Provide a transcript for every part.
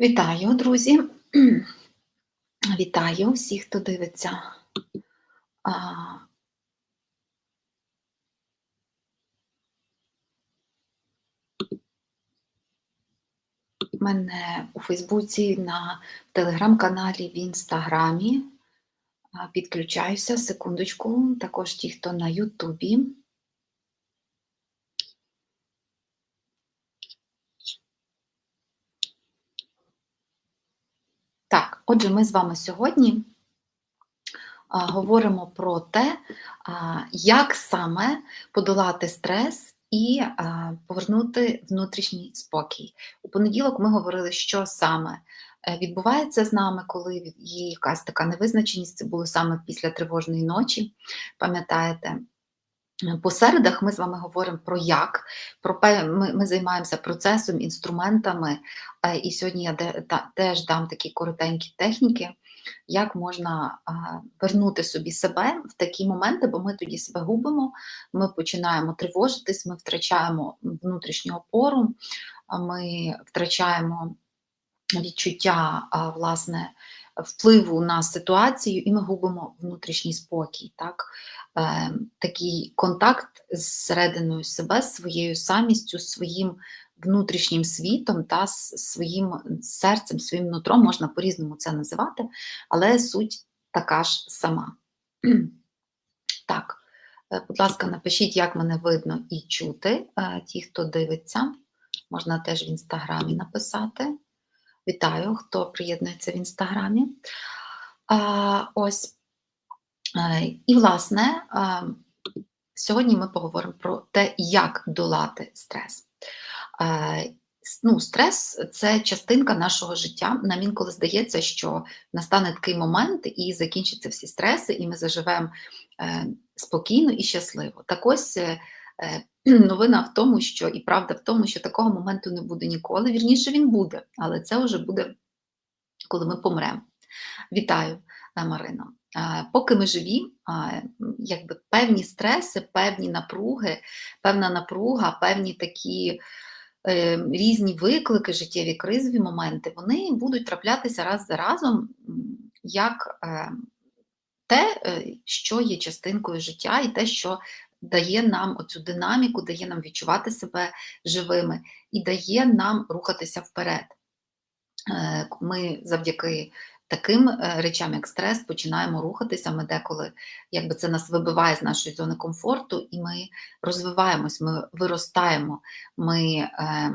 Вітаю, друзі! Вітаю всіх, хто дивиться. Мене у Фейсбуці, на телеграм-каналі, в Інстаграмі. Підключаюся, секундочку. Також ті, хто на Ютубі. Так, отже, ми з вами сьогодні говоримо про те, як саме подолати стрес і повернути внутрішній спокій. У понеділок ми говорили, що саме е, відбувається з нами, коли є якась така невизначеність, це було саме після тривожної ночі, пам'ятаєте? По середах ми з вами говоримо про як, про ми, ми займаємося процесом, інструментами, е, і сьогодні я теж дам такі коротенькі техніки, як можна а, вернути собі себе в такі моменти, бо ми тоді себе губимо, ми починаємо тривожитись, ми втрачаємо внутрішню опору, ми втрачаємо відчуття власне впливу на ситуацію, і ми губимо внутрішній спокій. Так? Е, Такий контакт з серединою себе, своєю самістю, своїм внутрішнім світом та своїм серцем, своїм нутром, можна по-різному це називати, але суть така ж сама. Так, е, будь ласка, напишіть, як мене видно і чути. Е, ті, хто дивиться, можна теж в інстаграмі написати. Вітаю, хто приєднується в інстаграмі. Ось. Е, і, власне, сьогодні ми поговоримо про те, як долати стрес. Е, ну, Стрес це частинка нашого життя. Нам інколи здається, що настане такий момент і закінчаться всі стреси, і ми заживемо е, спокійно і щасливо. Так ось новина в тому, що і правда в тому, що такого моменту не буде ніколи. Вірніше він буде, але це вже буде, коли ми помремо. Вітаю, Марина. Поки ми живі, якби певні стреси, певні напруги, певна напруга, певні такі е, різні виклики, життєві кризові моменти, вони будуть траплятися раз за разом, як е, те, е, що є частинкою життя, і те, що дає нам оцю динаміку, дає нам відчувати себе живими і дає нам рухатися вперед. Ми завдяки таким е, речам, як стрес, починаємо рухатися. Ми деколи якби це нас вибиває з нашої зони комфорту, і ми розвиваємось, ми виростаємо, ми е,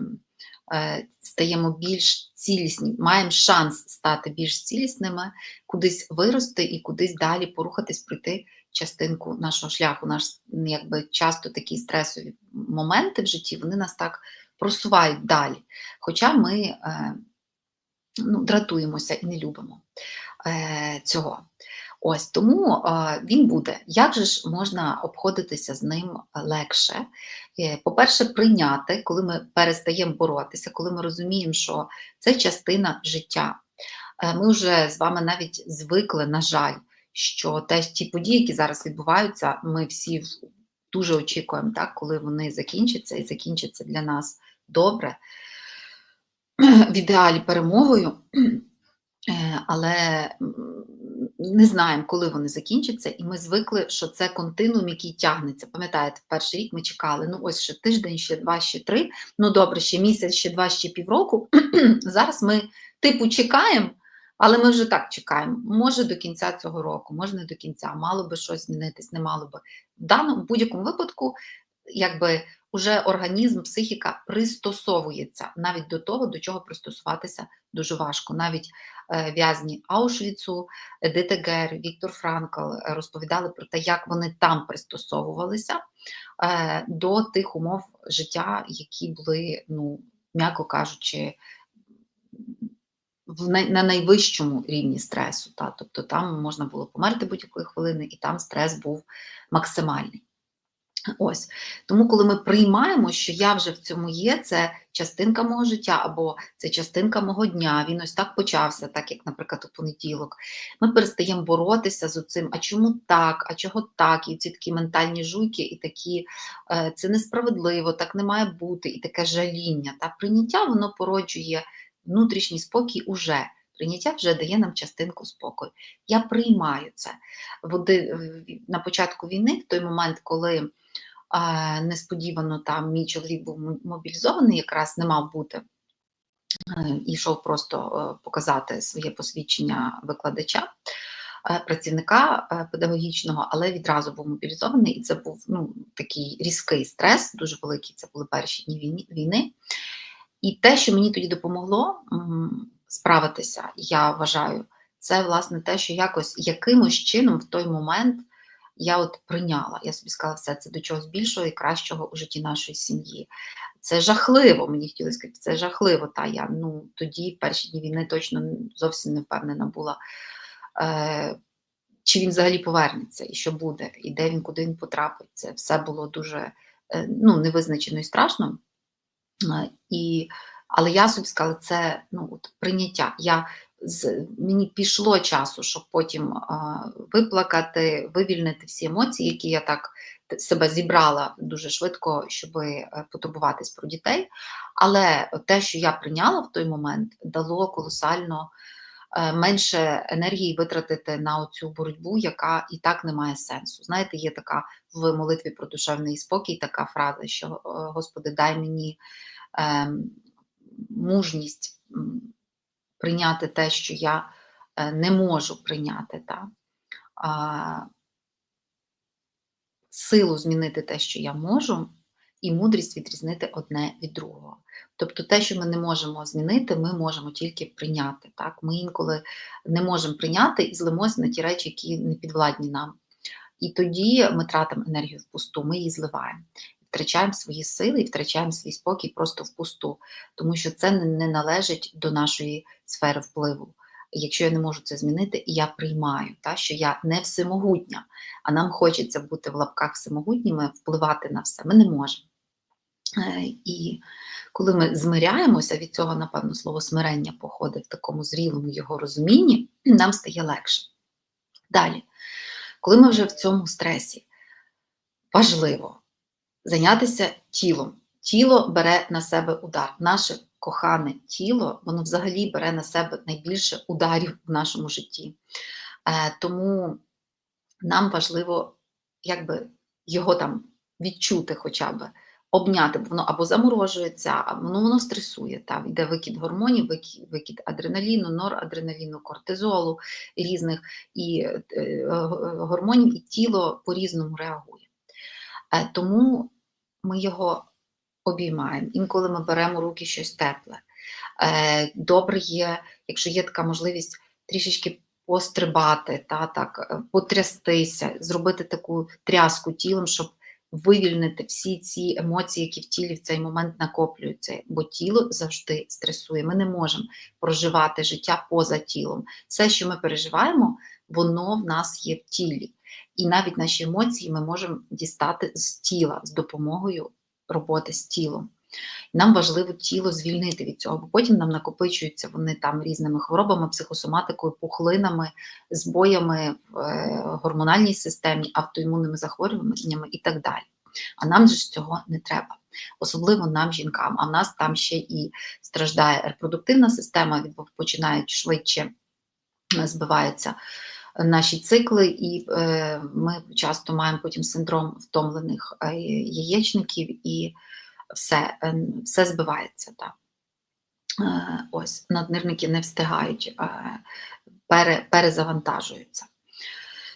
е, стаємо більш цілісні, маємо шанс стати більш цілісними, кудись вирости і кудись далі порухатись, пройти частинку нашого шляху. Наш якби часто такі стресові моменти в житті вони нас так просувають далі. Хоча ми. Е, ну, дратуємося і не любимо е, цього. Ось тому е, він буде. Як же ж можна обходитися з ним легше? Е, по-перше, прийняти, коли ми перестаємо боротися, коли ми розуміємо, що це частина життя. Е, ми вже з вами навіть звикли, на жаль, що те, ті події, які зараз відбуваються, ми всі дуже очікуємо, так, коли вони закінчаться і закінчаться для нас добре в ідеалі перемогою, е, але не знаємо, коли вони закінчаться, і ми звикли, що це континуум, який тягнеться. Пам'ятаєте, перший рік ми чекали, ну ось ще тиждень, ще два, ще три, ну добре, ще місяць, ще два, ще півроку. Зараз ми, типу, чекаємо, але ми вже так чекаємо. Може до кінця цього року, може не до кінця, мало би щось змінитись, не мало би. В даному будь-якому випадку, якби уже організм, психіка пристосовується навіть до того, до чого пристосуватися дуже важко. Навіть е, в'язні Аушвіцу, Едита Віктор Франкл е, розповідали про те, як вони там пристосовувалися е, до тих умов життя, які були, ну, м'яко кажучи, на найвищому рівні стресу. Та? Тобто там можна було померти будь-якої хвилини, і там стрес був максимальний. Ось тому, коли ми приймаємо, що я вже в цьому є, це частинка мого життя, або це частинка мого дня, він ось так почався, так як, наприклад, у понеділок. Ми перестаємо боротися з цим, а чому так, а чого так? І ці такі ментальні жуйки, і такі це несправедливо, так не має бути, і таке жаління. Та прийняття воно породжує внутрішній спокій уже. Прийняття вже дає нам частинку спокою. Я приймаю це. На початку війни, в той момент, коли несподівано там мій чоловік був мобілізований, якраз не мав бути, е, йшов просто е, показати своє посвідчення викладача. Е, працівника педагогічного, але відразу був мобілізований, і це був ну, такий різкий стрес, дуже великий. Це були перші дні війни. І те, що мені тоді допомогло справитися, я вважаю, це власне те, що якось якимось чином в той момент я от прийняла. Я собі сказала, все це до чогось більшого і кращого у житті нашої сім'ї. Це жахливо, мені хотілося сказати, це жахливо. Та я ну тоді, перші дні війни, точно зовсім не впевнена була, е, чи він взагалі повернеться, і що буде, і де він, куди він потрапить. Це все було дуже е, ну, невизначено і страшно. Е, і, Але я собі сказала, це ну, от, прийняття. Я мені пішло часу, щоб потім виплакати, вивільнити всі емоції, які я так себе зібрала дуже швидко, щоб е, потурбуватись про дітей. Але те, що я прийняла в той момент, дало колосально е, менше енергії витратити на цю боротьбу, яка і так не має сенсу. Знаєте, є така в молитві про душевний спокій, така фраза, що Господи, дай мені е, мужність прийняти те, що я е, не можу прийняти, та? А, силу змінити те, що я можу, і мудрість відрізнити одне від другого. Тобто те, що ми не можемо змінити, ми можемо тільки прийняти. Так? Ми інколи не можемо прийняти і злимося на ті речі, які не підвладні нам. І тоді ми тратимо енергію впусту, ми її зливаємо втрачаємо свої сили і втрачаємо свій спокій просто впусту, тому що це не належить до нашої сфери впливу. Якщо я не можу це змінити, я приймаю, та, що я не всемогутня, а нам хочеться бути в лапках всемогутніми, впливати на все, ми не можемо. Е, і коли ми змиряємося, від цього, напевно, слово смирення походить в такому зрілому його розумінні, нам стає легше. Далі, коли ми вже в цьому стресі, важливо зайнятися тілом. Тіло бере на себе удар. Наше кохане тіло, воно взагалі бере на себе найбільше ударів в нашому житті. Е, Тому нам важливо якби, його там відчути хоча б, обняти, воно або заморожується, або воно стресує. Там йде викид гормонів, викид, викид адреналіну, норадреналіну, кортизолу різних і е, гормонів, і тіло по-різному реагує. Е, тому ми його обіймаємо. Інколи ми беремо руки щось тепле. Е, добре є, якщо є така можливість трішечки пострибати, та, так, е, потрястися, зробити таку тряску тілом, щоб вивільнити всі ці емоції, які в тілі в цей момент накоплюються, бо тіло завжди стресує. Ми не можемо проживати життя поза тілом. Все, що ми переживаємо, воно в нас є в тілі. І навіть наші емоції ми можемо дістати з тіла з допомогою роботи з тілом. Нам важливо тіло звільнити від цього, бо потім нам накопичуються вони там різними хворобами, психосоматикою, пухлинами, збоями в е, гормональній системі, автоімунними захворюваннями і так далі. А нам же цього не треба, особливо нам, жінкам. А в нас там ще і страждає репродуктивна система, починають швидше збиваються наші цикли, і е, ми часто маємо потім синдром втомлених е, яєчників, і все е, все збивається. Так. Ось, наднирники не встигають, пере, перезавантажуються.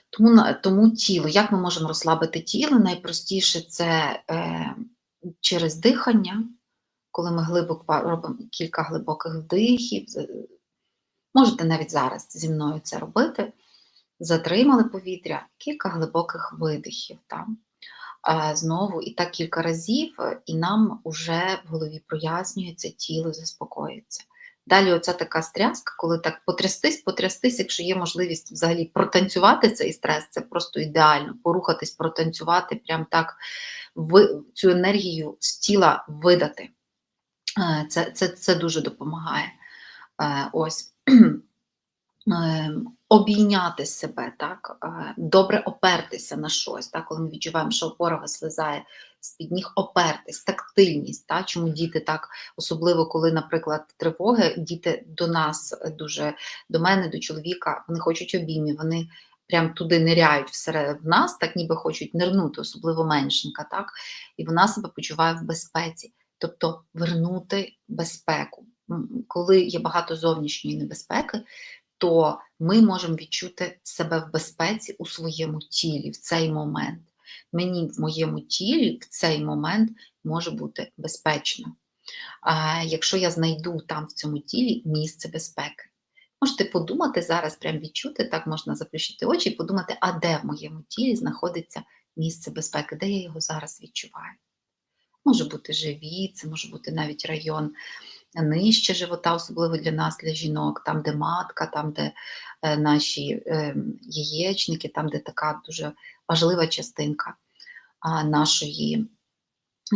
Тому тому тіло, як ми можемо розслабити тіло? Найпростіше це е, через дихання, коли ми глибоко робимо кілька глибоких вдихів. Можете навіть зараз зі мною це робити затримали повітря, кілька глибоких видихів. Там. Знову і так кілька разів, і нам вже в голові прояснюється, тіло заспокоюється. Далі оця така стряска, коли так потрястись, потрястись, якщо є можливість взагалі протанцювати цей стрес, це просто ідеально. Порухатись, протанцювати, прям так цю енергію з тіла видати. Це, це, Це дуже допомагає. Ось. Обійняти себе, так, е, добре опертися на щось, так, коли ми відчуваємо, що опора вислизає з-під ніг опертись, тактильність. Та? Чому діти так, особливо коли, наприклад, тривоги, діти до нас дуже, до мене, до чоловіка, вони хочуть обіймів, вони прям туди ниряють всередину в нас, так ніби хочуть нирнути, особливо меншенька, так? і вона себе почуває в безпеці, тобто вернути безпеку. Коли є багато зовнішньої небезпеки, то ми можемо відчути себе в безпеці у своєму тілі в цей момент. Мені в моєму тілі в цей момент може бути безпечно. А якщо я знайду там в цьому тілі місце безпеки. Можете подумати зараз, прям відчути, так можна заплющити очі і подумати, а де в моєму тілі знаходиться місце безпеки, де я його зараз відчуваю. Може бути живіт, це може бути навіть район нижче живота, особливо для нас, для жінок, там, де матка, там, де е, наші е, яєчники, там, де така дуже важлива частинка нашої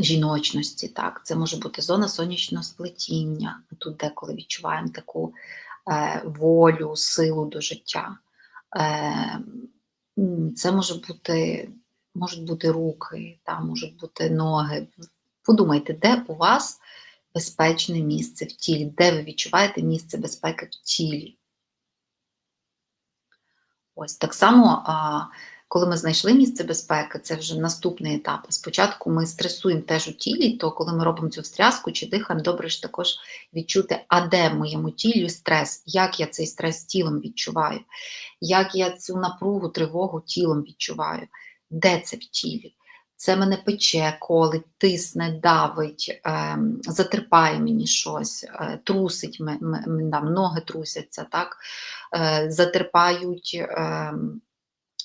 жіночності. Так? Це може бути зона сонячного сплетіння. Тут деколи відчуваємо таку е, волю, силу до життя. Це може бути, можуть бути руки, там, можуть бути ноги. Подумайте, де у вас безпечне місце в тілі, де ви відчуваєте місце безпеки в тілі. Ось так само, коли ми знайшли місце безпеки, це вже наступний етап. Спочатку ми стресуємо теж у тілі, то коли ми робимо цю встряску чи дихаємо, добре ж також відчути, а де в моєму тілі стрес, як я цей стрес тілом відчуваю, як я цю напругу, тривогу тілом відчуваю, де це в тілі. Це мене пече, колить, тисне, давить, е, затерпає мені щось, е, трусить, там, ноги трусяться, так? Е, затерпають е,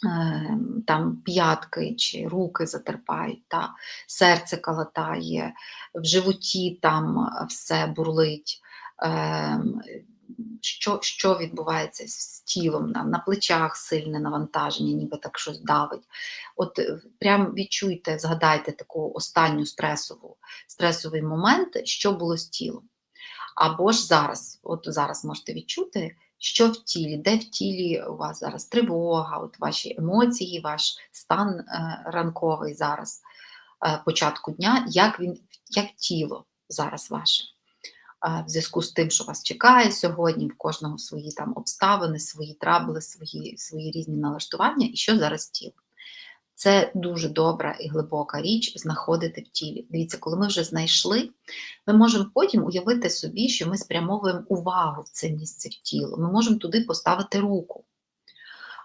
е, там, п'ятки чи руки затерпають, та? серце калатає, в животі там все бурлить. Що що відбувається з тілом, на, на плечах сильне навантаження, ніби так щось давить. От е, прям відчуйте, згадайте таку останню стресову, стресовий момент, що було з тілом. Або ж зараз, от зараз можете відчути, що в тілі, де в тілі у вас зараз тривога, от ваші емоції, ваш стан е, ранковий зараз, е, початку дня, як він, як тіло зараз ваше в зв'язку з тим, що вас чекає сьогодні, в кожного свої там обставини, свої трабли, свої, свої різні налаштування, і що зараз тіло. Це дуже добра і глибока річ знаходити в тілі. Дивіться, коли ми вже знайшли, ми можемо потім уявити собі, що ми спрямовуємо увагу в це місце в тіло. Ми можемо туди поставити руку.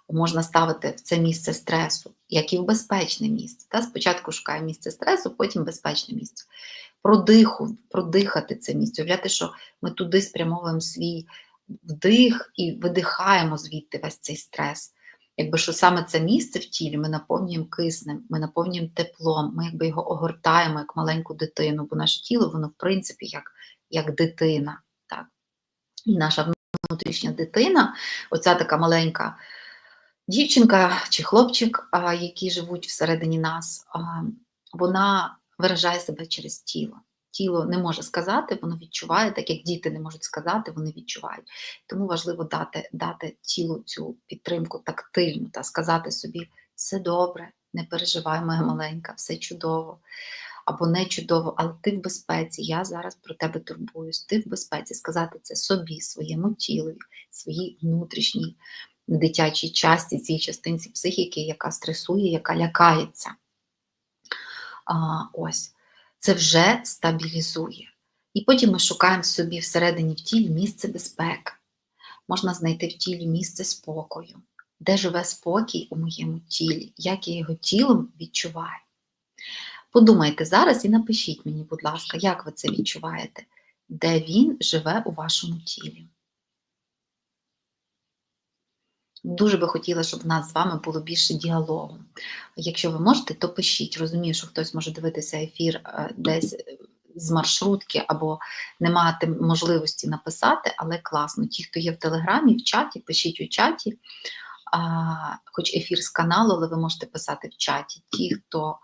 Можна ставити в це місце стресу, як і в безпечне місце. Та? Спочатку шукає місце стресу, потім безпечне місце продиху, продихати це місце. Уявляти, що ми туди спрямовуємо свій вдих і видихаємо звідти весь цей стрес. Якби що саме це місце в тілі ми наповнюємо киснем, ми наповнюємо теплом, ми якби його огортаємо як маленьку дитину, бо наше тіло, воно, в принципі, як як дитина. Так? І наша внутрішня дитина, оця така маленька дівчинка чи хлопчик, які живуть всередині нас, вона виражає себе через тіло. Тіло не може сказати, воно відчуває, так як діти не можуть сказати, вони відчувають. Тому важливо дати дати тілу цю підтримку тактильну та сказати собі все добре, не переживай, моя маленька, все чудово. Або не чудово, але ти в безпеці, я зараз про тебе турбуюсь, ти в безпеці сказати це собі, своєму тілові, своїй внутрішній дитячій часті, цій частинці психіки, яка стресує, яка лякається. Ось, це вже стабілізує. І потім ми шукаємо собі всередині в тілі місце безпеки. Можна знайти в тілі місце спокою, де живе спокій у моєму тілі, як я його тілом відчуваю. Подумайте зараз і напишіть мені, будь ласка, як ви це відчуваєте, де він живе у вашому тілі. Дуже би хотіла, щоб в нас з вами було більше діалогу. Якщо ви можете, то пишіть. Розумію, що хтось може дивитися ефір е, десь е, з маршрутки або не мати можливості написати, але класно. Ті, хто є в Телеграмі, в чаті, пишіть у чаті, хоч ефір з каналу, але ви можете писати в чаті. Ті, хто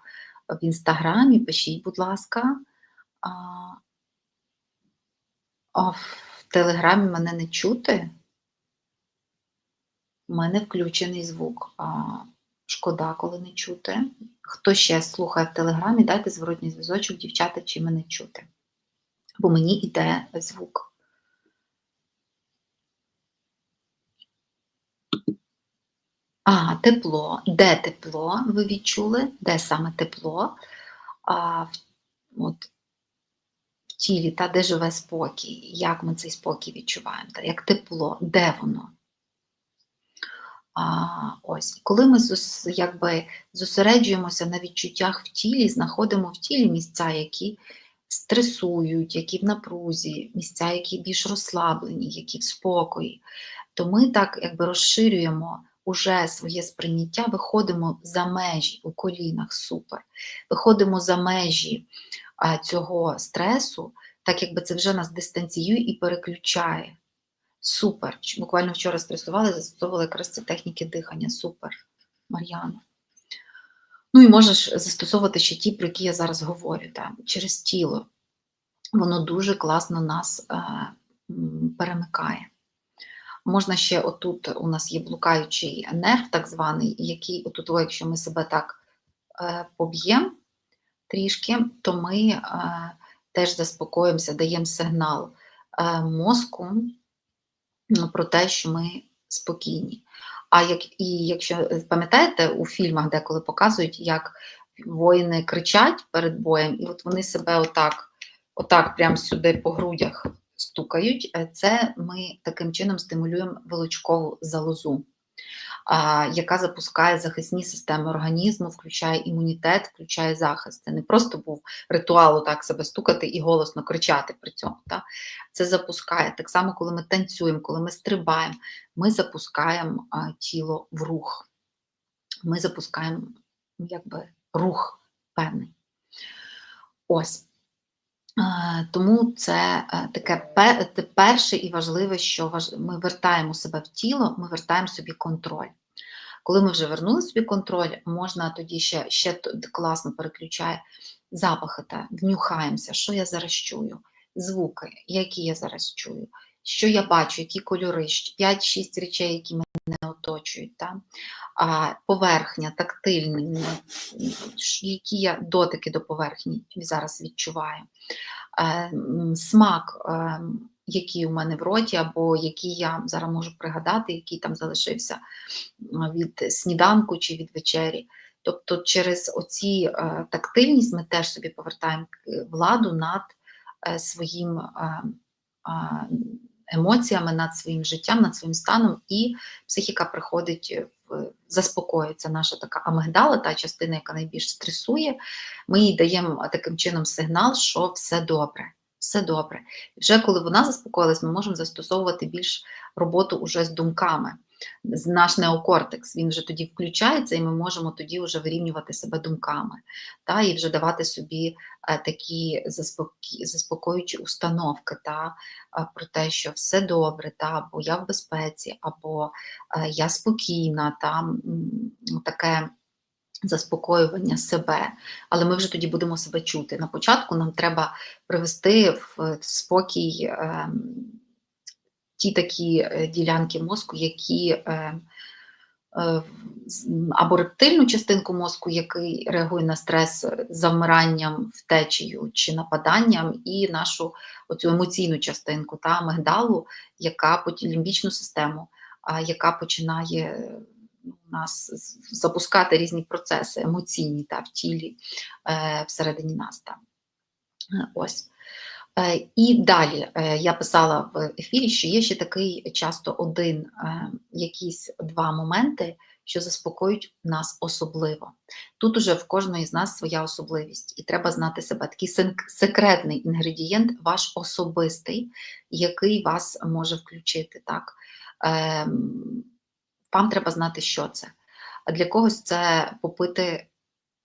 в інстаграмі, пишіть, будь ласка. А в Телеграмі мене не чути. У мене включений звук. Шкода, коли не чути. Хто ще слухає в Телеграмі, дайте зворотній зв'язочок, дівчата, чи мене чути. Бо мені йде звук. А, тепло. Де тепло? Ви відчули? Де саме тепло? А, от, в тілі, та де живе спокій, як ми цей спокій відчуваємо, та, як тепло, де воно? А, ось. Коли ми якби, зосереджуємося на відчуттях в тілі, знаходимо в тілі місця, які стресують, які в напрузі, місця, які більш розслаблені, які в спокої, то ми так якби розширюємо уже своє сприйняття, виходимо за межі у колінах, супер. Виходимо за межі цього стресу, так якби це вже нас дистанціює і переключає. Супер. Буквально вчора стресували, застосовували якраз ці техніки дихання. Супер, Мар'яна. Ну і можеш застосовувати ще ті, про які я зараз говорю, так, через тіло. Воно дуже класно нас е, перемикає. Можна ще отут у нас є блукаючий нерв, так званий, який, отут, якщо ми себе так е, поб'ємо трішки, то ми е, теж заспокоїмося, даємо сигнал е, мозку про те, що ми спокійні. А як і якщо пам'ятаєте у фільмах, деколи показують, як воїни кричать перед боєм, і от вони себе отак, отак прямо сюди по грудях стукають, е, це ми таким чином стимулюємо величкову залозу, яка запускає захисні системи організму, включає імунітет, включає захист. Це не просто був ритуал так себе стукати і голосно кричати при цьому. Так? Це запускає. Так само, коли ми танцюємо, коли ми стрибаємо, ми запускаємо тіло в рух. Ми запускаємо ну, якби, рух певний. Ось. Тому це е, таке перше і важливе, що ми вертаємо себе в тіло, ми вертаємо собі контроль. Коли ми вже вернули собі контроль, можна тоді ще ще класно переключає запахи, та внюхаємося, що я зараз чую, звуки, які я зараз чую, що я бачу, які кольори, 5-6 речей, які мене оточують, та? А, поверхня, тактильні, які я дотики до поверхні зараз відчуваю, е, смак, е, який у мене в роті, або який я зараз можу пригадати, який там залишився від сніданку чи від вечері. Тобто через оці е, тактильність ми теж собі повертаємо владу над своїм емоціями, над своїм життям, над своїм станом, і психіка приходить в заспокоюється наша така амигдала, та частина, яка найбільш стресує, ми їй даємо таким чином сигнал, що все добре. Все добре. І вже коли вона заспокоїлась, ми можемо застосовувати більш роботу уже з думками наш неокортекс, він вже тоді включається, і ми можемо тоді вже вирівнювати себе думками, та, і вже давати собі е, такі заспокоюючі установки та, е, про те, що все добре, та, або я в безпеці, або е, я спокійна, та, таке. Заспокоювання себе, але ми вже тоді будемо себе чути. На початку нам треба привести в спокій ем, ті такі е, ділянки мозку, які е, е, або рептильну частинку мозку, який реагує на стрес завмиранням, втечею чи нападанням, і нашу оцю емоційну частинку та мигдалу, яка потім лімбічну систему, яка починає нас запускати різні процеси емоційні та в тілі всередині нас. Та. Ось. Е, і далі е, я писала в ефірі, що є ще такий часто один, е, якісь два моменти, що заспокоюють нас особливо. Тут уже в кожної з нас своя особливість, і треба знати себе. Такий секретний інгредієнт, ваш особистий, який вас може включити. Так? Ем, вам треба знати, що це. А для когось це попити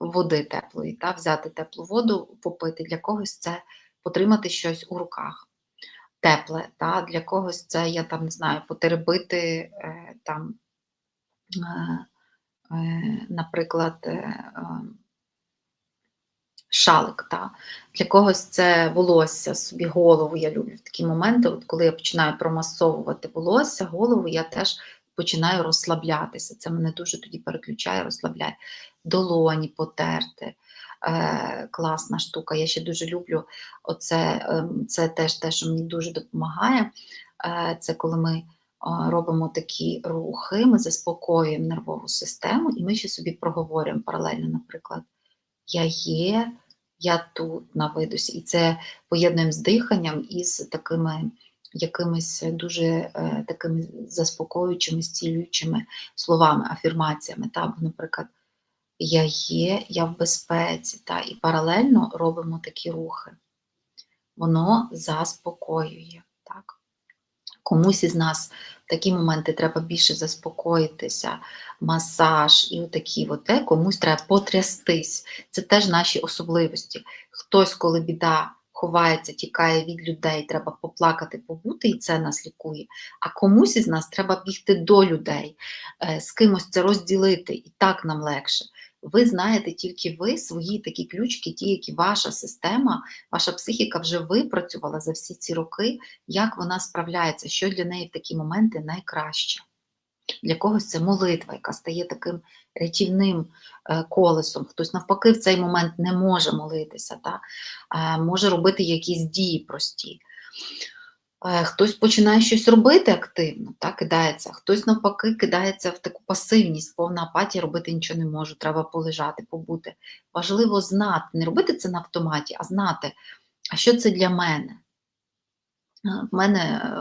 води теплої, так? взяти теплу воду, попити, для когось це потримати щось у руках. Тепле, та, для когось це, я там не знаю, потеребити е, там, е, е, наприклад, е, е, шалик. Та. Для когось це волосся, собі голову. Я люблю в такі моменти, от коли я починаю промасовувати волосся, голову, я теж починаю розслаблятися. Це мене дуже тоді переключає, розслабляє. Долоні потерти. Е, класна штука. Я ще дуже люблю оце, ем, це теж те, що мені дуже допомагає. Е, це коли ми а, робимо такі рухи, ми заспокоюємо нервову систему, і ми ще собі проговорюємо паралельно, наприклад, я є, я тут на видусі. І це поєднуємо з диханням і з такими якимись дуже е, такими заспокоюючими, зцілюючими словами, афірмаціями. Та? Наприклад, я є, я в безпеці, та? і паралельно робимо такі рухи. Воно заспокоює. Так? Комусь із нас в такі моменти треба більше заспокоїтися, масаж і отакі от, комусь треба потрястись. Це теж наші особливості. Хтось, коли біда ховається, тікає від людей, треба поплакати, побути, і це нас лікує. А комусь із нас треба бігти до людей, е, з кимось це розділити, і так нам легше. Ви знаєте тільки ви свої такі ключки, ті, які ваша система, ваша психіка вже випрацювала за всі ці роки, як вона справляється, що для неї в такі моменти найкраще. Для когось це молитва, яка стає таким рятівним е, колесом. Хтось навпаки в цей момент не може молитися, та? Може робити якісь дії прості. Е, хтось починає щось робити активно, та, кидається, хтось навпаки кидається в таку пасивність, повна апатія, робити нічого не можу, треба полежати, побути. Важливо знати, не робити це на автоматі, а знати, а що це для мене. В мене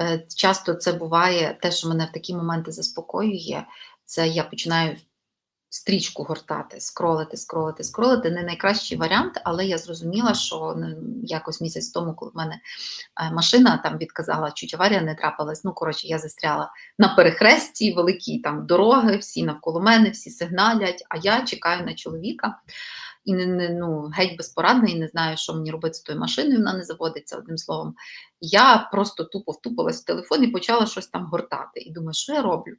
е, часто це буває, те, що мене в такі моменти заспокоює, це я починаю стрічку гортати, скролити, скролити, скролити. Не найкращий варіант, але я зрозуміла, що ну, якось місяць тому, коли в мене е, машина там відказала, чуть аварія не трапилась. Ну, коротше, я застряла на перехресті, великі там дороги, всі навколо мене, всі сигналять, а я чекаю на чоловіка і не, не ну, геть безпорадна, і не знаю, що мені робити з тою машиною, вона не заводиться одним словом. Я просто тупо втупилась в телефон і почала щось там гортати. І думаю, що я роблю?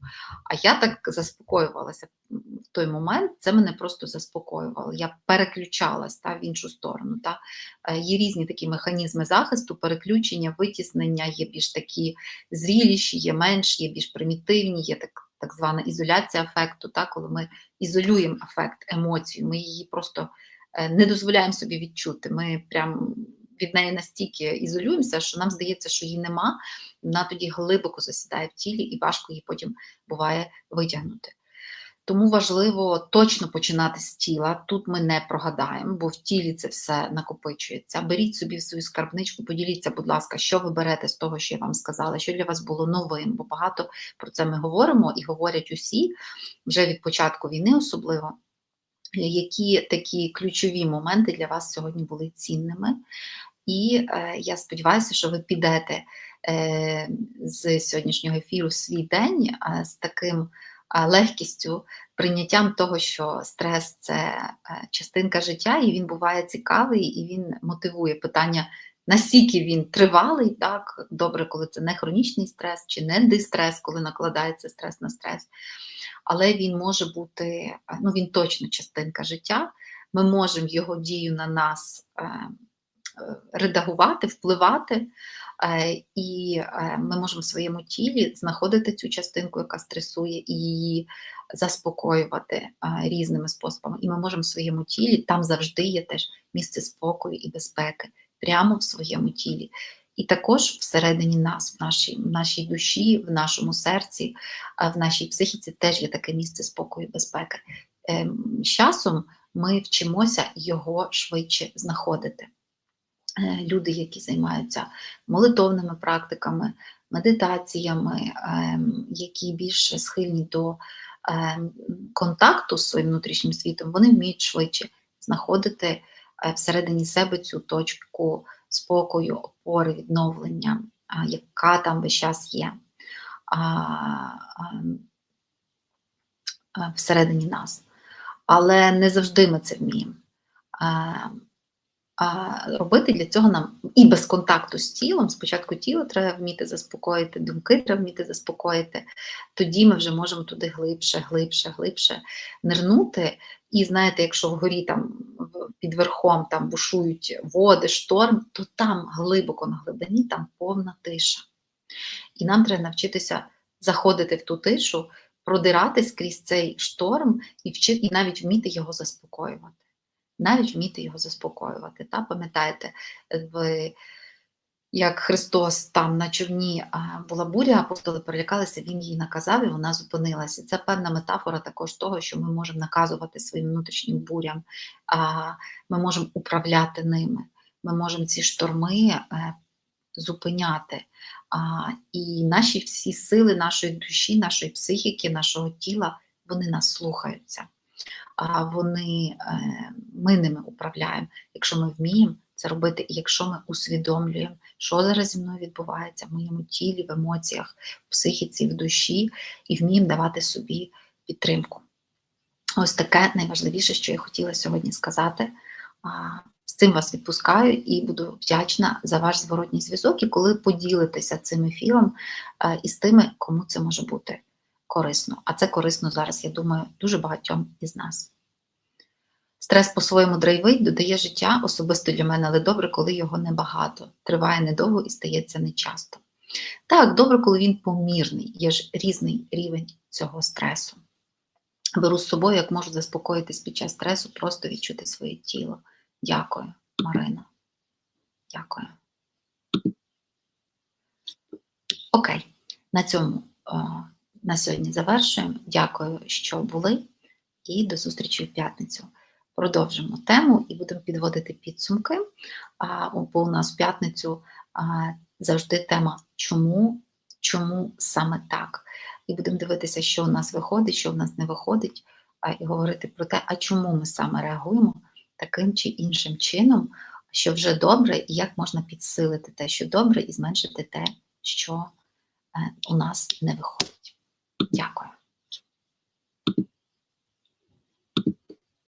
А я так заспокоювалася в той момент, це мене просто заспокоювало. Я переключалась та, в іншу сторону. Та. Е, є різні такі механізми захисту, переключення, витіснення, є більш такі зріліші, є менші, є більш примітивні, є так так звана ізоляція афекту, так, коли ми ізолюємо афект, емоцію, ми її просто е, не дозволяємо собі відчути. Ми прям від неї настільки ізолюємося, що нам здається, що її нема, вона тоді глибоко засідає в тілі і важко її потім буває витягнути. Тому важливо точно починати з тіла. Тут ми не прогадаємо, бо в тілі це все накопичується. Беріть собі в свою скарбничку, поділіться, будь ласка, що ви берете з того, що я вам сказала, що для вас було новим, бо багато про це ми говоримо і говорять усі вже від початку війни, особливо. Які такі ключові моменти для вас сьогодні були цінними? І е, я сподіваюся, що ви підете е, з сьогоднішнього ефіру в свій день е, з таким легкістю, прийняттям того, що стрес це е, частинка життя, і він буває цікавий, і він мотивує питання, наскільки він тривалий, так, добре, коли це не хронічний стрес чи не дистрес, коли накладається стрес на стрес. Але він може бути, е, ну він точно частинка життя. Ми можемо його дію на нас е, редагувати, впливати. Е, і е, ми можемо в своєму тілі знаходити цю частинку, яка стресує, і її заспокоювати е, різними способами. І ми можемо в своєму тілі, там завжди є теж місце спокою і безпеки, прямо в своєму тілі. І також всередині нас, в нашій в нашій душі, в нашому серці, в нашій психіці теж є таке місце спокою і безпеки. З часом ми вчимося його швидше знаходити. Е, люди, які займаються молитовними практиками, медитаціями, ем, які більше схильні до ем, контакту з своїм внутрішнім світом, вони вміють швидше знаходити е, всередині себе цю точку спокою, опори, відновлення, яка там весь час є ем, всередині нас. Але не завжди ми це вміємо. Робити для цього нам і без контакту з тілом. Спочатку тіло треба вміти заспокоїти, думки треба вміти заспокоїти. Тоді ми вже можемо туди глибше, глибше, глибше нирнути. І знаєте, якщо вгорі там під верхом там бушують води, шторм, то там глибоко на глибині там повна тиша. І нам треба навчитися заходити в ту тишу, продиратись крізь цей шторм і, вчи, і навіть вміти його заспокоювати. Навіть вміти його заспокоювати. Та? Пам'ятаєте, в, як Христос там на човні була буря, апостоли перелякалися, Він її наказав і вона зупинилася. Це певна метафора також того, що ми можемо наказувати своїм внутрішнім бурям, ми можемо управляти ними, ми можемо ці шторми е, зупиняти. І наші всі сили нашої душі, нашої психіки, нашого тіла, вони нас слухаються. А вони, е, Ми ними управляємо, якщо ми вміємо це робити, і якщо ми усвідомлюємо, що зараз зі мною відбувається в моєму тілі, в емоціях, в психіці, в душі, і вміємо давати собі підтримку. Ось таке найважливіше, що я хотіла сьогодні сказати. З цим вас відпускаю і буду вдячна за ваш зворотній зв'язок, і коли поділитеся цим ефіром із тими, кому це може бути корисно. А це корисно зараз, я думаю, дуже багатьом із нас. Стрес по-своєму драйвить, додає життя особисто для мене, але добре, коли його небагато, триває недовго і стається нечасто. Так, добре, коли він помірний, є ж різний рівень цього стресу. Беру з собою, як можу заспокоїтись під час стресу, просто відчути своє тіло. Дякую, Марина. Дякую. Окей, на цьому о, на сьогодні завершуємо. Дякую, що були, і до зустрічі в п'ятницю. Продовжимо тему і будемо підводити підсумки. Бо у нас в п'ятницю завжди тема чому, чому саме так. І будемо дивитися, що у нас виходить, що у нас не виходить, і говорити про те, а чому ми саме реагуємо таким чи іншим чином, що вже добре, і як можна підсилити те, що добре, і зменшити те, що е, у нас не виходить. Дякую.